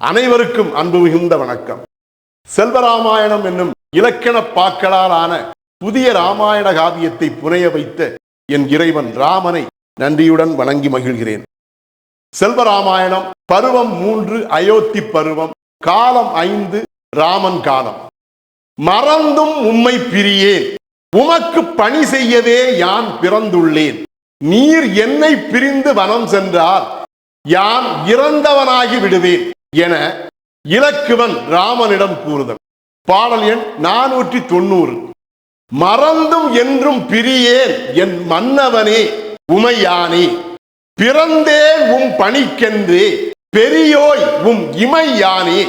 அனைவருக்கும் அன்பு மிகுந்த வணக்கம். செல்வராமாயணம் என்னும் இலக்கண பாக்களாலான புதிய ராமாயண காவியத்தை புனைய வைத்த என் இறைவன் ராமனை நன்றியுடன் வணங்கி மகிழ்கிறேன். செல்வராமாயணம் பருவம் மூன்று அயோத்தி பருவம் காலம் ஐந்து ராமன் காலம். மறந்தும் உம்மை பிரியேன். உமக்கு பணி செய்யவே யான் பிறந்துள்ளேன். நீர் என்னை பிரிந்து வனம் சென்றால் யான் இறந்தவனாகி விடுவேன். என இலக்குவன் ராமனிடம் கூறுதல். பாடல் எண் நானூற்றி தொண்ணூறு மறந்தும் என்றும் பிரியேன் என் மன்னவனே உமையானே. பிறந்தேன் உம் பணிக்கென்றே பெரியோய் உம் இமையானே.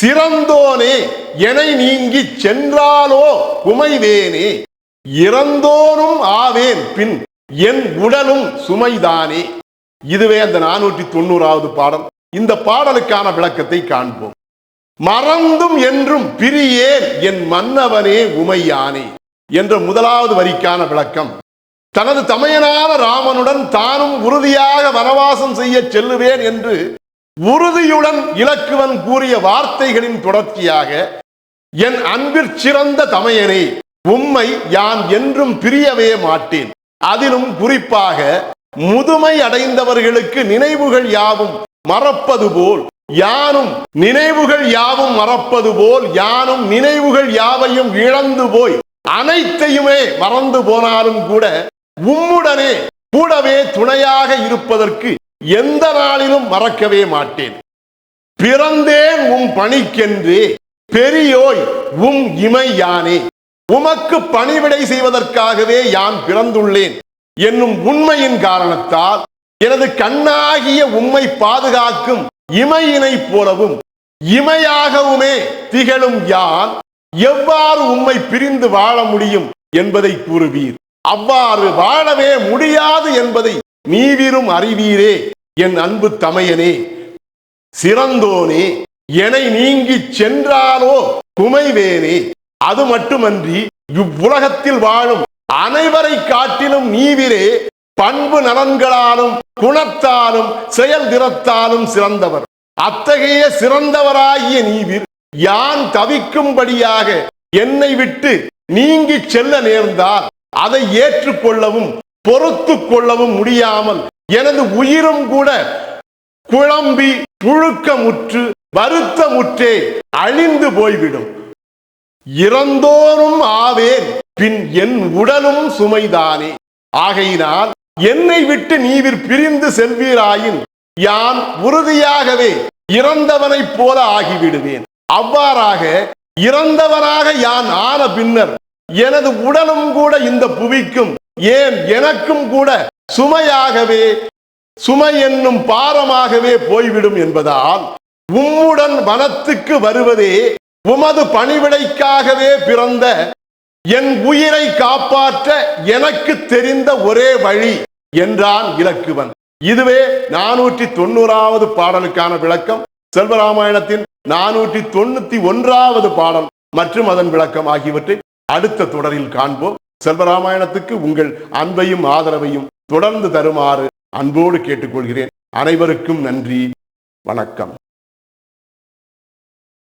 சிறந்தோனே என நீங்கிச் சென்றாலோ உமைவேனே. இறந்தோனும் ஆவேன் பின் என் உடலும் சுமைதானே. இதுவே அந்த நானூற்றி தொண்ணூறாவது பாடல். இந்த பாடலுக்கான விளக்கத்தை காண்போம். மறந்தும் என்றும் பிரியேன் என் மன்னவனே உமையானே என்ற முதலாவது வரிக்கான விளக்கம். தனது தமையனான ராமனுடன் தானும் உறுதியாக வனவாசம் செய்ய செல்லுவேன் என்று உறுதியுடன் இலக்குவன் கூறிய வார்த்தைகளின் தொடர்ச்சியாக என் அன்பிற் சிறந்த தமையனே உம்மை யான் என்றும் பிரியவே மாட்டேன். அதிலும் குறிப்பாக முதுமை அடைந்தவர்களுக்கு நினைவுகள் யாவும் மறப்பது போல். யானும் நினைவுகள் யாவும் மறப்பது போல் யானும் நினைவுகள் யாவையும் இழந்து போய் அனைத்தையுமே மறந்து போனாலும் கூட உம்முடனே கூடவே துணையாக இருப்பதற்கு எந்த நாளிலும் மறக்கவே மாட்டேன். பிறந்தேன் உம் பணிக்கென்றே பெரியோய் உம் இமை யானே உமக்கு பணிவிடை செய்வதற்காகவே யான் பிறந்துள்ளேன் என்னும் உண்மையின் காரணத்தால் எனது கண்ணாகிய உம்மை பாதுகாக்கும் இமையினை போலவும் இமையாகவுமே திகழும் யான் எவ்வாறு உம்மை பிரிந்து வாழ முடியும் என்பதை கூறுவீர். அவ்வாறு வாழவே முடியாது என்பதை நீவிரும் அறிவீரே என் அன்பு தமையனே. சிறந்தோனே என்னை நீங்கி சென்றாலோ குமைவேனே. அது மட்டுமன்றி இவ்வுலகத்தில் வாழும் அனைவரை காட்டிலும் நீவிரே பண்பு நலன்களாலும் குணத்தாலும் செயல் திறத்தாலும் சிறந்தவர். அத்தகைய சிறந்தவராகிய நீவிர் யான் தவிக்கும்படியாக என்னை விட்டு நீங்கி செல்ல நேர்ந்தால் அதை ஏற்றுக்கொள்ளவும் பொறுத்து கொள்ளவும் முடியாமல் எனது உயிரும் கூட குழம்பி புழுக்கமுற்று வருத்தமுற்றே அழிந்து போய்விடும். இறந்தோரும் ஆவேன் பின் என் உடலும் சுமைதானே. ஆகையினால் என்னை விட்டு நீவிர் பிரிந்து செல்வீராயின் யான் உறுதியாகவே இறந்தவனைப் போல ஆகிவிடுவேன். அவ்வாறாக இறந்தவனாக யான் ஆன பின்னர் எனது உடலும் கூட இந்த புவிக்கும் ஏன் எனக்கும் கூட சுமையாகவே சுமை என்னும் பாரமாகவே போய்விடும் என்பதால் உம்முடன் வனத்துக்கு வருவதே உமது பணிவிடைக்காகவே பிறந்த என் உயிரை காப்பாற்ற எனக்கு தெரிந்த ஒரே வழி. என்றான் இலக்குவன். இதுவே நானூற்றி தொண்ணூறாவது பாடலுக்கான விளக்கம். செல்வராமாயணத்தின் நானூற்றி தொண்ணூத்தி ஒன்றாவது பாடல் மற்றும் அதன் விளக்கம் ஆகியவற்றை அடுத்த தொடரில் காண்போம். செல்வராமாயணத்துக்கு உங்கள் அன்பையும் ஆதரவையும் தொடர்ந்து தருமாறு அன்போடு கேட்டுக்கொள்கிறேன். அனைவருக்கும் நன்றி. வணக்கம்.